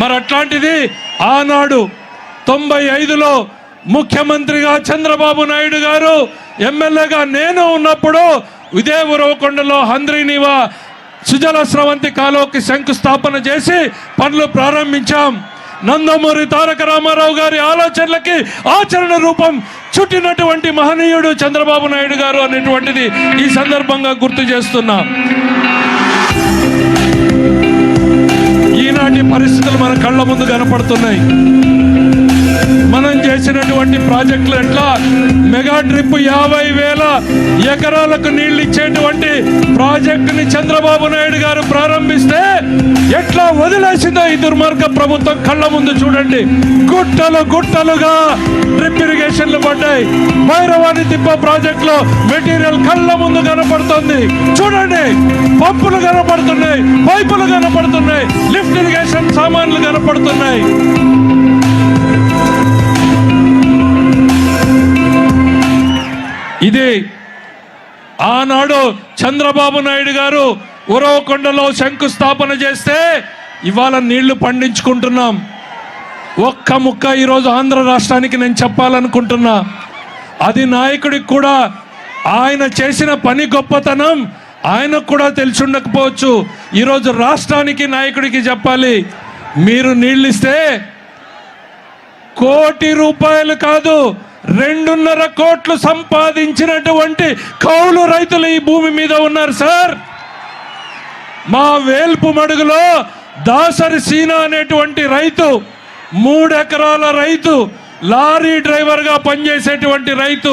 మరి అట్లాంటిది ఆనాడు తొంభై ఐదులో ముఖ్యమంత్రిగా చంద్రబాబు నాయుడు గారు ఎమ్మెల్యేగా నేను ఉన్నప్పుడు ఇదే ఉరవకొండలో హంద్రీనివా సుజల స్రవంతి కాలువకి శంకుస్థాపన చేసి పనులు ప్రారంభించాం. నందమూరి తారక రామారావు గారి ఆలోచనలకి ఆచరణ రూపం చుట్టినటువంటి మహనీయుడు చంద్రబాబు నాయుడు గారు అనేటువంటిది ఈ సందర్భంగా గుర్తు చేస్తున్నా. ఈనాటి పరిస్థితులు మన కళ్ళ ముందు కనపడుతున్నాయి. మనం చేసినటువంటి ప్రాజెక్టులు ఎట్లా? మెగా ట్రిప్ యాభై వేల ఎకరాలకు నీళ్ళు ఇచ్చేటువంటి ప్రాజెక్టుని చంద్రబాబు నాయుడు గారు ప్రారంభిస్తే ఎట్లా వదిలేసిందో ఈ దుర్మార్గ ప్రభుత్వం కళ్ళ ముందు చూడండి. గుట్టలు గుట్టలుగా డ్రిప్ ఇరిగేషన్లు పడ్డాయి. భైరవాణి తిప్ప ప్రాజెక్ట్లో మెటీరియల్ కళ్ళ ముందు కనపడుతుంది. చూడండి పంపులు కనపడుతున్నాయి పైపులు కనపడుతున్నాయి లిఫ్ట్ ఇరిగేషన్ సామాన్లు కనపడుతున్నాయి. ఇది ఆనాడు చంద్రబాబు నాయుడు గారు ఉరవకొండలో శంకుస్థాపన చేస్తే ఇవాళ నీళ్ళు పండించుకుంటున్నాం. ఒక్క ముక్క ఈరోజు ఆంధ్ర రాష్ట్రానికి నేను చెప్పాలనుకుంటున్నా. అది నాయకుడికి కూడా ఆయన చేసిన పని గొప్పతనం ఆయనకు కూడా తెలిసి ఉండకపోవచ్చు. ఈరోజు రాష్ట్రానికి నాయకుడికి చెప్పాలి మీరు నీళ్ళు ఇస్తే కోటి రూపాయలు కాదు రెండున్నర కోట్లు సంపాదించినటువంటి కౌలు రైతులు ఈ భూమి మీద ఉన్నారు సార్. మా వేల్పు మడుగులో దాసరి సీనా అనేటువంటి రైతు మూడెకరాల రైతు లారీ డ్రైవర్గా పనిచేసేటువంటి రైతు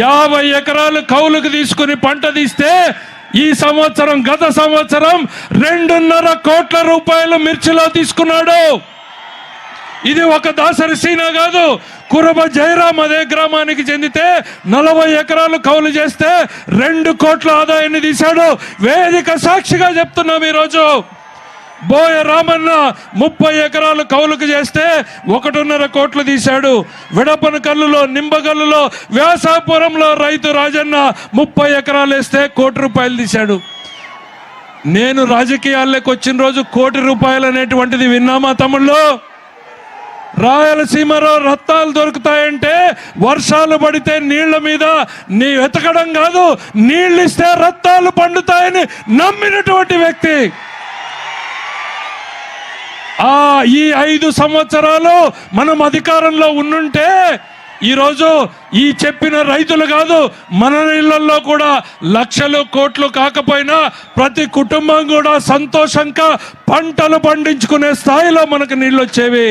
యాభై ఎకరాలు కౌలుకు తీసుకుని పంట తీస్తే ఈ సంవత్సరం గత సంవత్సరం రెండున్నర కోట్ల రూపాయలు మిర్చిలో తీసుకున్నాడు. ఇది ఒక దాసరి సీనా కాదు. కురబ జయరామ్ అదే గ్రామానికి చెందితే నలభై ఎకరాలు కౌలు చేస్తే రెండు కోట్ల ఆదాయాన్ని తీశాడు. వేదిక సాక్షిగా చెప్తున్నాం ఈరోజు. బోయ రామన్న ముప్పై ఎకరాలు కౌలుకు చేస్తే ఒకటిన్నర కోట్లు తీశాడు. విడపన కల్లులో నింబగల్లులో వ్యాసాపురంలో రైతు రాజన్న ముప్పై ఎకరాలు వేస్తే కోటి రూపాయలు తీశాడు. నేను రాజకీయాల్లోకి వచ్చిన రోజు కోటి రూపాయలు అనేటువంటిది విన్నామా తమ్ముళ్ళు? రాయలసీమలో రత్నాలు దొరుకుతాయంటే వర్షాలు పడితే నీళ్ళ మీద నీ వెతకడం కాదు నీళ్ళు ఇస్తే రత్నాలు పండుతాయని నమ్మినటువంటి వ్యక్తి. ఆ ఈ ఐదు సంవత్సరాలు మనం అధికారంలో ఉండుంటే ఈరోజు ఈ చెప్పిన రైతులు కాదు మన ఇళ్ళలో కూడా లక్షలు కోట్లు కాకపోయినా ప్రతి కుటుంబం కూడా సంతోషంగా పంటలు పండించుకునే స్థాయిలో మనకు నీళ్ళు వచ్చేవి.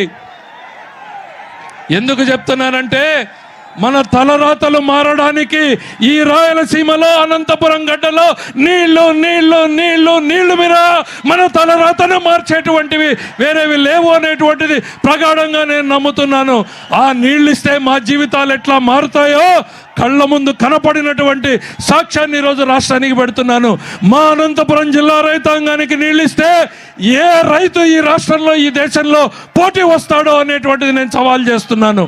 ఎందుకు చెప్తున్నానంటే మన తలరాతలు మారడానికి ఈ రాయలసీమలో అనంతపురం గడ్డలో నీళ్ళు నీళ్ళు నీళ్ళు నీళ్ళు మీరా మన తలరాతను మార్చేటువంటివి వేరేవి లేవు అనేటువంటిది ప్రగాఢంగా నేను నమ్ముతున్నాను. ఆ నీళ్ళు ఇస్తే మా జీవితాలు ఎట్లా మారుతాయో కళ్ళ ముందు కనపడినటువంటి సాక్ష్యాన్ని ఈరోజు రాష్ట్రానికి పెడుతున్నాను. మా అనంతపురం జిల్లా రైతాంగానికి నీళ్ళిస్తే ఏ రైతు ఈ రాష్ట్రంలో ఈ దేశంలో పోటీ వస్తాడో అనేటువంటిది నేను సవాల్ చేస్తున్నాను.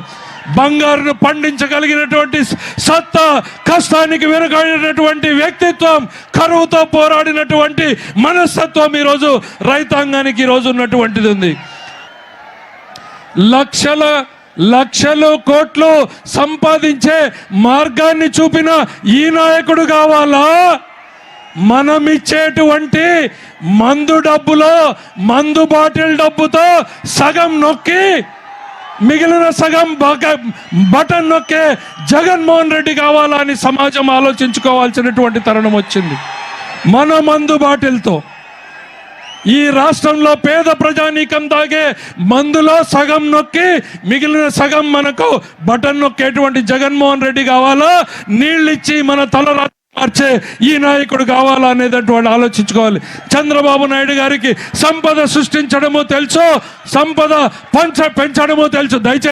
బంగారును పండించగలిగినటువంటి సత్తా కష్టానికి వెనుకాడినటువంటి వ్యక్తిత్వం కరువుతో పోరాడినటువంటి మనస్తత్వం ఈరోజు రైతాంగానికి ఈరోజు ఉన్నటువంటిది ఉంది. లక్షల లక్షలు కోట్లు సంపాదించే మార్గాన్ని చూపిన ఈ నాయకుడు కావాలా? మనం ఇచ్చేటువంటి మందు డబ్బులో మందు బాటిల్ డబ్బుతో సగం నొక్కి మిగిలిన సగం బటన్ నొక్కే జగన్మోహన్ రెడ్డి కావాలా అని సమాజం ఆలోచించుకోవాల్సినటువంటి తరుణం వచ్చింది. మన మందు బాటిల్తో. ఈ రాష్ట్రంలో పేద ప్రజానీకం తాగే మందులో సగం నొక్కి మిగిలిన సగం మనకు బటన్ నొక్కేటువంటి జగన్మోహన్ రెడ్డి కావాలా? నీళ్ళిచ్చి మన తల రా- మార్చే ఈ నాయకుడు కావాలా అనేటటువంటి ఆలోచించుకోవాలి. చంద్రబాబు నాయుడు గారికి సంపద సృష్టించడము తెలుసు సంపద పంచ పెంచడము తెలుసు. దయచేసి